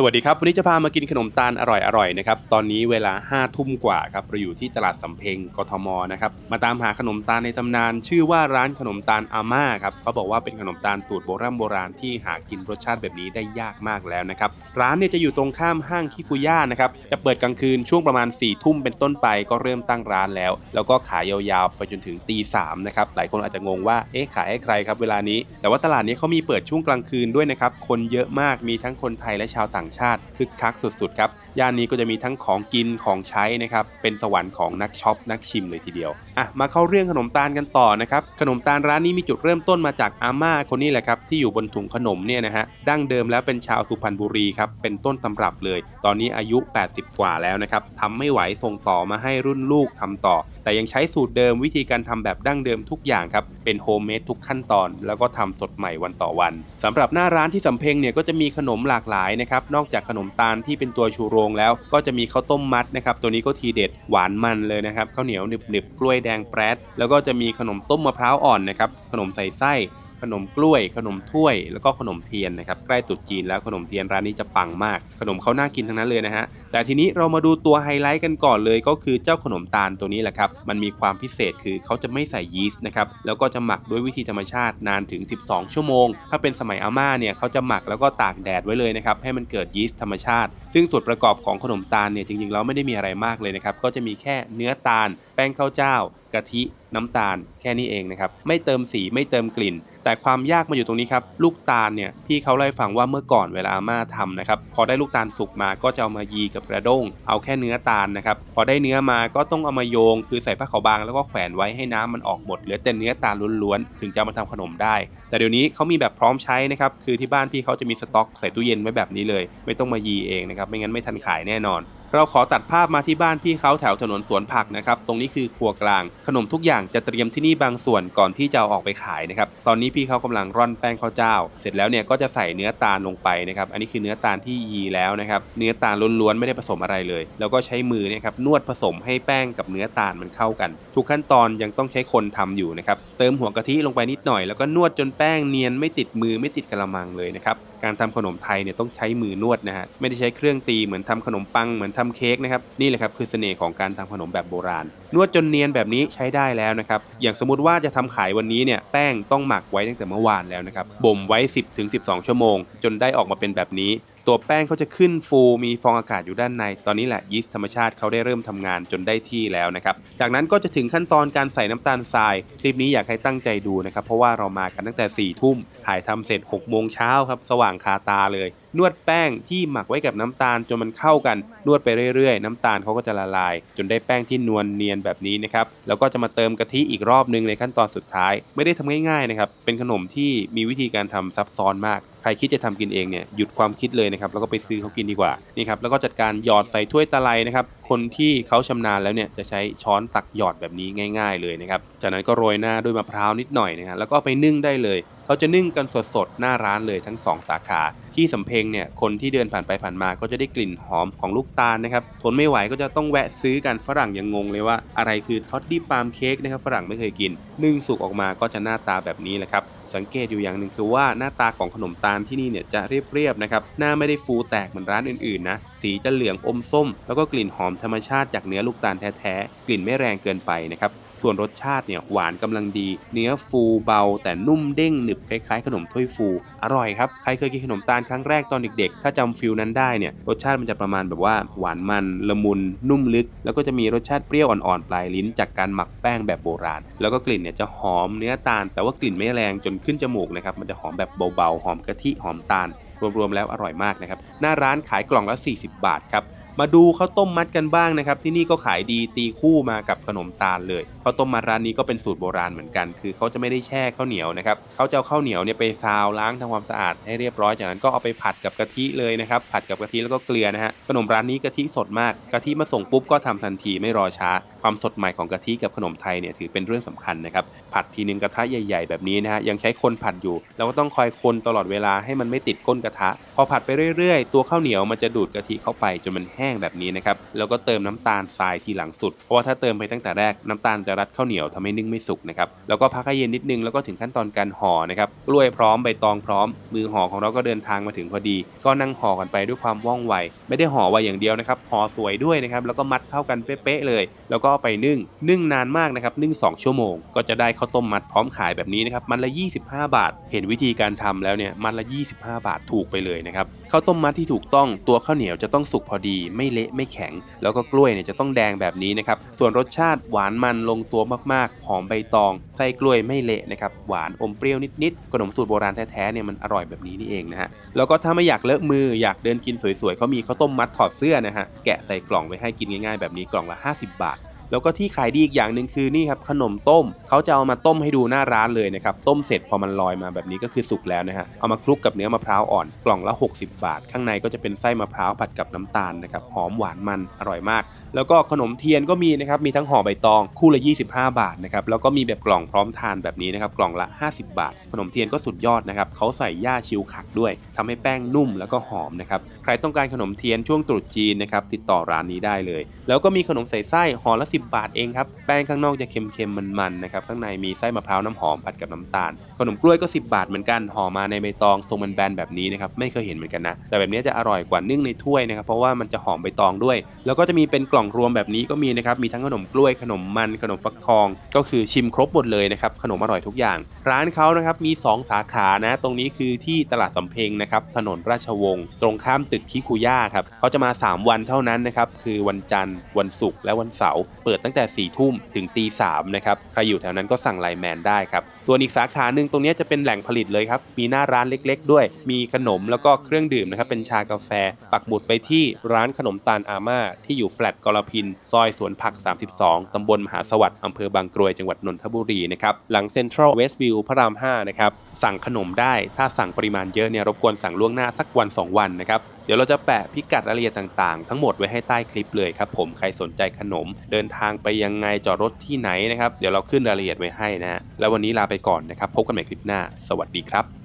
สวัสดีครับ วันนี้จะพามากินขนมตาลอร่อยๆนะครับ ตอนนี้เวลา5้าทุ่มกว่าครับ เราอยู่ที่ตลาดสำเพ็งกทมนะครับ มาตามหาขนมตาลในตำนาน ชื่อว่าร้านขนมตาลอาม่าครับ เขาบอกว่าเป็นขนมตาลสูตรโบราณโบราณที่หากินรสชาติแบบนี้ได้ยากมากแล้วนะครับ ร้านเนี่ยจะอยู่ตรงข้ามห้างคิคุย่านะครับ จะเปิดกลางคืนช่วงประมาณ4ี่ทุ่มเป็นต้นไปก็เริ่มตั้งร้านแล้ว แล้วก็ขายยาวๆไปจนถึงตีสามนะครับ หลายคนอาจจะงงว่า เอ๊ะขายให้ใครครับเวลานี้ แต่ว่าตลาดนี้เขามีเปิดช่วงกลางคืนด้วยนะครับ คนเยอะมาก มีทั้งคนไทยและชาวต่างชาติคึกคักสุดๆครับย่านนี้ก็จะมีทั้งของกินของใช้นะครับเป็นสวรรค์ของนักช็อปนักชิมเลยทีเดียวอะมาเข้าเรื่องขนมตาลกันต่อนะครับขนมตาลร้านนี้มีจุดเริ่มต้นมาจากอาม่าคนนี้แหละครับที่อยู่บนถุงขนมเนี่ยนะฮะดั้งเดิมแล้วเป็นชาวสุพรรณบุรีครับเป็นต้นตำรับเลย ตอนนี้อายุ 80 กว่าแล้วนะครับทำไม่ไหวส่งต่อมาให้รุ่นลูกทำต่อ แต่ยังใช้สูตรเดิมวิธีการทำแบบดั้งเดิมทุกอย่างครับเป็นโฮมเมดทุกขั้นตอน แล้วก็ทำสดใหม่วันต่อวันสำหรับหน้าร้านที่สำเพ็งเนี่ยก็จะมีขนมหลากหลายนะครับนอกจากขนมตาลที่เป็นตัวชูโรงแล้ว ก็จะมีข้าวต้มมัดนะครับ ตัวนี้ก็ทีเด็ดหวานมันเลยนะครับข้าวเหนียวหนึบๆกล้วยแดงแปรดแล้วก็จะมีขนมต้มมะพร้าวอ่อนนะครับขนมใส่ไส้ ขนมกล้วย ขนมถ้วย แล้วก็ขนมเทียนนะครับใกล้ตรุษจีนแล้วขนมเทียนร้านนี้จะปังมาก ขนมเขาน่ากินทั้งนั้นเลยนะฮะแต่ทีนี้เรามาดูตัวไฮไลท์กันก่อนเลย ก็คือเจ้าขนมตาลตัวนี้แหละครับมันมีความพิเศษคือเขาจะไม่ใส่ยีสต์นะครับแล้วก็จะหมักด้วยวิธีธรรมชาตินานถึง 12 ชั่วโมง ถ้าเป็นสมัยอาม่าเนี่ยเขาจะหมักแล้วก็ตากแดดไว้เลยนะครับให้มันเกิดยีสต์ธรรมชาติซึ่งส่วนประกอบของขนมตาลเนี่ยจริงๆแล้วไม่ได้มีอะไรมากเลยนะครับ ก็จะมีแค่เนื้อตาล แป้งข้าวเจ้ากะทิน้ำตาลแค่นี้เองนะครับ ไม่เติมสีไม่เติมกลิ่น แต่ความยากมาอยู่ตรงนี้ครับ ลูกตาลเนี่ยพี่เขาเล่าให้ฟังว่าเมื่อก่อนเวลาอาม่าทำนะครับ พอได้ลูกตาลสุกมาก็จะเอามายีกับกระด้ง เอาแค่เนื้อตาลนะครับ พอได้เนื้อมาก็ต้องเอามาโยง คือใส่ผ้าขาวบางแล้วก็แขวนไว้ให้น้ำมันออกหมดเหลือแต่เนื้อตาลล้วนๆถึงจะมาทำขนมได้ แต่เดี๋ยวนี้เขามีแบบพร้อมใช้นะครับคือที่บ้านพี่เขาจะมีสต็อกใส่ตู้เย็นไว้แบบนี้เลย ไม่ต้องมายีเองนะครับไม่งั้นไม่ทันขายแน่นอน เราขอตัดภาพมาที่บ้านพี่เขาแถวถนนสวนผักนะครับ ตรงนี้คือครัวกลาง ขนมทุกอย่างจะเตรียมที่นี่บางส่วนก่อนที่จะเอาออกไปขายนะครับ ตอนนี้พี่เขากำลังร่อนแป้งข้าวเจ้า เสร็จแล้วเนี่ยก็จะใส่เนื้อตาลลงไปนะครับ อันนี้คือเนื้อตาลที่ยีแล้วนะครับ เนื้อตาลล้วนๆไม่ได้ผสมอะไรเลย แล้วก็ใช้มือเนี่ยครับนวดผสมให้แป้งกับเนื้อตาลมันเข้ากัน ทุกขั้นตอนยังต้องใช้คนทำอยู่นะครับ เติมหัวกะทิลงไปนิดหน่อยแล้วก็นวดจนแป้งเนียนไม่ติดมือไม่ติดกระมังเลยนะครับ การทำขนมไทยเนี่ยต้องใช้มือนวดนะฮะ ไม่ได้ใช้เครื่องตีเหมือนทำขนมปังเหมือนทำเค้กนะครับนี่แหละครับคือเสน่ห์ของการทำขนมแบบโบราณ นวดจนเนียนแบบนี้ใช้ได้แล้วนะครับอย่างสมมติว่าจะทำขายวันนี้เนี่ยแป้งต้องหมักไว้ตั้งแต่เมื่อวานแล้วนะครับบ่มไว้ 10ถึง12 ชั่วโมง จนได้ออกมาเป็นแบบนี้ ตัวแป้งเขาจะขึ้นฟูมีฟองอากาศอยู่ด้านใน ตอนนี้แหละยีสต์ธรรมชาติเขาได้เริ่มทำงานจนได้ที่แล้วนะครับ จากนั้นก็จะถึงขั้นตอนการใส่น้ำตาลทราย คลิปนี้อยากให้ตั้งใจดูนะครับ เพราะว่าเรามากันตั้งแต่4ี่ทุ่ม ถ่ายทำเสร็จ6กโมงเช้าครับสว่างคาตาเลย นวดแป้งที่หมักไว้กับน้ำตาลจนมันเข้ากัน นวดไปเรื่อยๆ น้ำตาลเขาก็จะละลาย จนได้แป้งที่นวลเนียนแบบนี้นะครับ แล้วก็จะมาเติมกะทิอีกรอบนึงในขั้นตอนสุดท้าย ไม่ได้ทำง่ายๆนะครับ เป็นขนมที่มีวิธีการทำซับซ้อนมากใครคิดจะทำกินเองเนี่ยหยุดความคิดเลยนะครับแล้วก็ไปซื้อเขากินดีกว่านี่ครับแล้วก็จัดการหยอดใส่ถ้วยตะไลนะครับคนที่เขาชำนาญแล้วเนี่ยจะใช้ช้อนตักหยอดแบบนี้ง่าย ๆ เลยนะครับจากนั้นก็โรยหน้าด้วยมะพร้าวนิดหน่อยนะฮะแล้วก็ไปนึ่งได้เลย เขาจะนึ่งกันสดๆ หน้าร้านเลยทั้ง 2 สาขา ที่สำเพ็งเนี่ยคนที่เดินผ่านไปผ่านมาก็จะได้กลิ่นหอมของลูกตาลนะครับทนไม่ไหวก็จะต้องแวะซื้อกันฝรั่งยังงงเลยว่าอะไรคือท็อตดี้ปาล์มเค้กนะครับฝรั่งไม่เคยกิน นึ่งสุกออกมาก็จะหน้าตาแบบนี้แหละครับสังเกตอยู่อย่างหนึ่งคือว่าหน้าตาของขนมตาลที่นี่เนี่ยจะเรียบๆนะครับหน้าไม่ได้ฟูแตกเหมือนร้านอื่นๆนะสีจะเหลืองอมส้ม แล้วก็กลิ่นหอมธรรมชาติจากเนื้อลูกตาลแท้ๆกลิ่นไม่แรงเกินไปนะครับ ส่วนรสชาติเนี่ยหวานกำลังดี เนื้อฟูเบา แต่นุ่มเด้งหนึบคล้ายๆ ขนมถ้วยฟู อร่อยครับใครเคยกินขนมตาลครั้งแรกตอนเด็กๆ ถ้าจำฟิลนั้นได้เนี่ยรสชาติมันจะประมาณแบบว่าหวานมันละมุนนุ่มลึก แล้วก็จะมีรสชาติเปรี้ยวอ่อนๆปลายลิ้น จากการหมักแป้งแบบโบราณ แล้วก็กลิ่นเนี่ยจะหอมเนื้อตาล แต่ว่ากลิ่นไม่แรงจนขึ้นจมูกนะครับมันจะหอมแบบเบาๆหอมกะทิหอมตาลรวมๆแล้วอร่อยมากนะครับหน้าร้านขายกล่องละ 40 บาทครับ มาดูข้าวต้มมัดกันบ้างนะครับ ที่นี่ก็ขายดีตีคู่มากับขนมตาลเลยข้าวต้มมัดร้านนี้ก็เป็นสูตรโบราณเหมือนกัน คือเขาจะไม่ได้แช่ข้าวเหนียวนะครับเขาจะเอาข้าวเหนียวเนี่ยไปซาวล้างทำความสะอาดให้เรียบร้อยจากนั้นก็เอาไปผัดกับกะทิเลยนะครับผัดกับกะทิแล้วก็เกลือนะฮะขนมร้านนี้กะทิสดมากกะทิมาส่งปุ๊บก็ทำทันทีไม่รอช้า ความสดใหม่ของกะทิกับขนมไทยเนี่ยถือเป็นเรื่องสำคัญนะครับผัดทีนึงกระทะใหญ่ ๆ แบบนี้นะฮะยังใช้คนผัดอยู่เราก็ต้องคอยคนตลอดเวลาให้มันไม่ติดก้นกระทะ พอผัดไปเรื่อยๆ ตัวข้าวเหนียวมันจะดูดกะทิเข้าไปจนมันแห้งห้งแบบนี้นะครับแล้วก็เติมน้ำตาลทรายทีหลังสุด เพราะว่าถ้าเติมไปตั้งแต่แรกน้ำตาลจะรัดข้าวเหนียวทำให้นึ่งไม่สุกนะครับแล้วก็พักให้เย็นนิดนึงแล้วก็ถึงขั้นตอนการห่อนะครับกล้วยพร้อมใบตองพร้อม มือห่อของเราก็เดินทางมาถึงพอดี ก็นั่งห่อกันไปด้วยความว่องไว ไม่ได้ห่อไวอย่างเดียวนะครับห่อสวยด้วยนะครับแล้วก็มัดเข้ากันเป๊ะๆเลย แล้วก็ไปนึ่งนึ่งนานมากนะครับนึ่ง2ชั่วโมง ก็จะได้ข้าวต้มมัดพร้อมขายแบบนี้นะครับมันละ 25 บาท เห็นวิธีการทำแล้วเนี่ยมันละ 25 บาทถูกไปเลยนะครับข้าวต้มมัดที่ถูกต้องตัวข้าวเหนียวจะต้องสุกพอดีไม่เละไม่แข็ง แล้วก็กล้วยเนี่ยจะต้องแดงแบบนี้นะครับส่วนรสชาติหวานมันลงตัวมากๆ หอมใบตอง ไส้กล้วยไม่เละนะครับหวานอมเปรี้ยวนิดๆขนมสูตรโบราณแท้ๆเนี่ยมันอร่อยแบบนี้นี่เองนะฮะแล้วก็ถ้าไม่อยากเลอะมืออยากเดินกินสวยๆเขามีข้าวต้มมัดถอดเสื้อนะฮะแกะใส่กล่องไว้ให้กินง่ายๆแบบนี้กล่องละ 50 บาท แล้วก็ที่ขายดีอีกอย่างหนึ่งคือนี่ครับขนมต้มเขาจะเอามาต้มให้ดูหน้าร้านเลยนะครับต้มเสร็จพอมันลอยมาแบบนี้ก็คือสุกแล้วนะฮะเอามาคลุกกับเนื้อมะพร้าวอ่อนกล่องละ 60 บาท ข้างในก็จะเป็นไส้มะพร้าวผัดกับน้ำตาลนะครับหอมหวานมันอร่อยมาก แล้วก็ขนมเทียนก็มีนะครับมีทั้งห่อใบตองคู่ละ 25 บาทนะครับแล้วก็มีแบบกล่องพร้อมทานแบบนี้นะครับกล่องละ 50 บาท ขนมเทียนก็สุดยอดนะครับเขาใส่ย่าชิวขักด้วยทำให้แป้งนุ่มแล้วก็หอมนะครับใครต้องการขนมเทียนช่วงตรุษจีนนะครับติดต่อร้านนี้ได้เลย แล้วก็มีขนมใส่ไส้ห่อละ10บาทเองครับ แป้งข้างนอกจะเค็มๆมันๆนะครับ ข้างในมีไส้มะพร้าวน้ำหอมผัดกับน้ำตาล ขนมกล้วยก็ 10 บาทเหมือนกัน ห่อมาในใบตองทรงมันแบนแบบนี้นะครับ ไม่เคยเห็นเหมือนกันนะ แต่แบบนี้จะอร่อยกว่านึ่งในถ้วยนะครับ เพราะว่ามันจะหอมใบตองด้วย แล้วก็จะมีเป็นกล่องรวมแบบนี้ก็มีนะครับ มีทั้งขนมกล้วย ขนมมัน ขนมฟักทอง ก็คือชิมครบหมดเลยนะครับ ขนมอร่อยทุกอย่าง ร้านเขานะครับ มี 2 สาขานะ ตรงนี้คือที่ตลาดสำเพ็งนะครับ ถนนราชวงศ์ ตรงข้ามตึกคิคุย่าครับ เขาจะมา 3 วันเท่านั้นนะครับ คือวันจันทร์ วันศุกร์ และวันเสาร์เปิดตั้งแต่4ี่ทุ่มถึงตีสามนะครับใครอยู่แถวนั้นก็สั่งไลแมนได้ครับส่วนอีกสาขาหนึ่งตรงนี้จะเป็นแหล่งผลิตเลยครับมีหน้าร้านเล็ก ๆ ด้วย มีขนมแล้วก็เครื่องดื่มนะครับเป็นชากาแฟ ปักหมุดไปที่ร้านขนมตาลอาม่าที่อยู่แฟลตกรพิน ซอยสวนผัก 32ตำบลมหาสวัสดิ์อำเภอบางกรวยจังหวัดนนทบุรีนะครับหลังเซ็นทรัลเวสต์วิวพระราม5นะครับสั่งขนมได้ถ้าสั่งปริมาณเยอะเนี่ยรบกวนสั่งล่วงหน้าสักวัน 2 วันนะครับ ดี๋ยวเราจะแปะพิกัดรายละเอียดต่างๆ ทั้งหมดไว้ให้ใต้คลิปเลยครับผมใครสนใจขนม เดินทางไปยังไงจอดรถที่ไหนนะครับเดี๋ยวเราขึ้นรายละเอียดไว้ให้นะฮะแล้ววันนี้ลาไปก่อนนะครับพบกันใหม่คลิปหน้า สวัสดีครับ